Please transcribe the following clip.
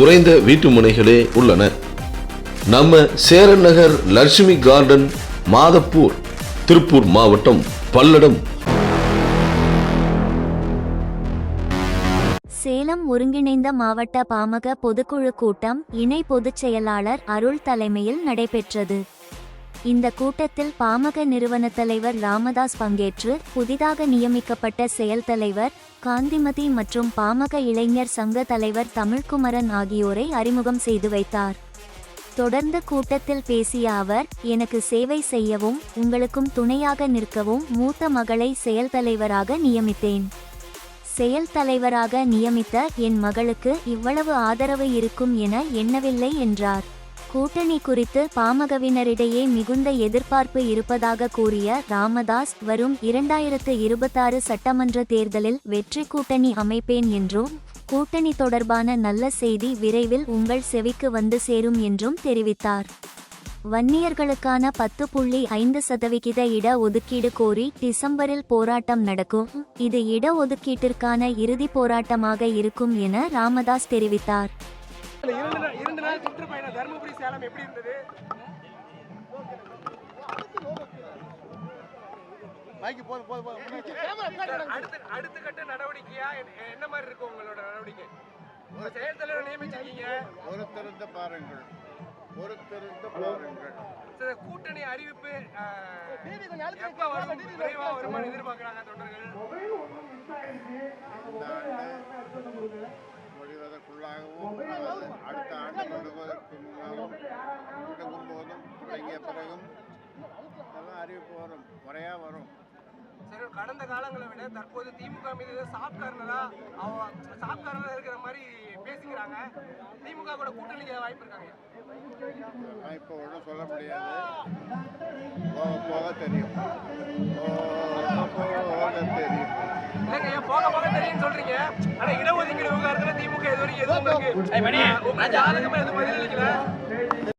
குறைந்த வீட்டு முனைகளே உள்ளன. நம்ம சேரன் நகர் லட்சுமி கார்டன் மாதப்பூர் திருப்பூர் மாவட்டம் பல்லடம். சேலம் ஒருங்கிணைந்த மாவட்ட பாமக பொதுக்குழு கூட்டம் இணை பொதுச் செயலாளர் அருள் தலைமையில் நடைபெற்றது. இந்த கூட்டத்தில் பாமக நிறுவன தலைவர் ராமதாஸ் பங்கேற்று புதிதாக நியமிக்கப்பட்ட செயல் தலைவர் காந்திமதி மற்றும் பாமக இளைஞர் சங்க தலைவர் தமிழ்குமரன் ஆகியோரை அறிமுகம் செய்து வைத்தார். தொடர்ந்து கூட்டத்தில் பேசிய அவர் எனக்கு சேவை செய்யவும் உங்களுக்கும் துணையாக நிற்கவும் மூத்த மகளை செயல் தலைவராக நியமித்தேன். செயல் தலைவராக நியமித்த என் மகளுக்கு இவ்வளவு ஆதரவு இருக்கும் என எண்ணவில்லை என்றார். கூட்டணி குறித்து பாமகவினரிடையே மிகுந்த எதிர்பார்ப்பு இருப்பதாக கூறிய ராமதாஸ் வரும் இரண்டாயிரத்து இருபத்தாறு சட்டமன்ற தேர்தலில் வெற்றி கூட்டணி அமைப்பேன் என்றும் கூட்டணி தொடர்பான நல்ல செய்தி விரைவில் உங்கள் செவிக்கு வந்து சேரும் என்றும் தெரிவித்தார். வன்னியர்களுக்கான பத்து புள்ளி ஐந்து சதவிகித இட ஒதுக்கீடு கோரி டிசம்பரில் போராட்டம் நடக்கும். இது இட ஒதுக்கீட்டிற்கான இறுதி போராட்டமாக இருக்கும் என ராமதாஸ் தெரிவித்தார். சுற்றுப்பயணம் தருமபுரி சேலம் எப்படி இருந்தது? மைக்கு போதும் போதும் அடுத்த அடுத்த கட்ட நடவடிக்கையா என்ன- மாதிரி இருக்கும் உங்களோட நடவடிக்கை? உங்க செயல் தலைவர் நியமிச்சிருக்கீங்க. பொறுத்திருந்து பாருங்கள். பொறுத்திருந்து பாருங்கள். சார், கூட்டணி அறிவிப்பு எப்ப வரும்? விரைவா எதிர்பார்க்கறாங்க தொண்டர்கள். முறையாக வரும். சரி கடந்த காலங்களை விட தற்போது திமுக மீது சாஃப்ட் கார்னரா அவ சாஃப்ட் கார்னரா இருக்கிற மாதிரி பேசிக்கிறாங்க. திமுக கூட கூட்டணிக்கு வாய்ப்பு இருக்காங்க. நான் இப்போ ஒன்றும் சொல்ல முடியாது. போக போக தெரியும். போக போக தெரியும். இல்லைங்க போக போக தெரியும்னு சொல்றீங்க? ஆனா இடஒதுக்கீடு விவகாரத்துல திமுக இது வரைக்கும் எதுவும் உங்களுக்கு உங்க ஜாதகமா எதுவும் பதிலளிக்கல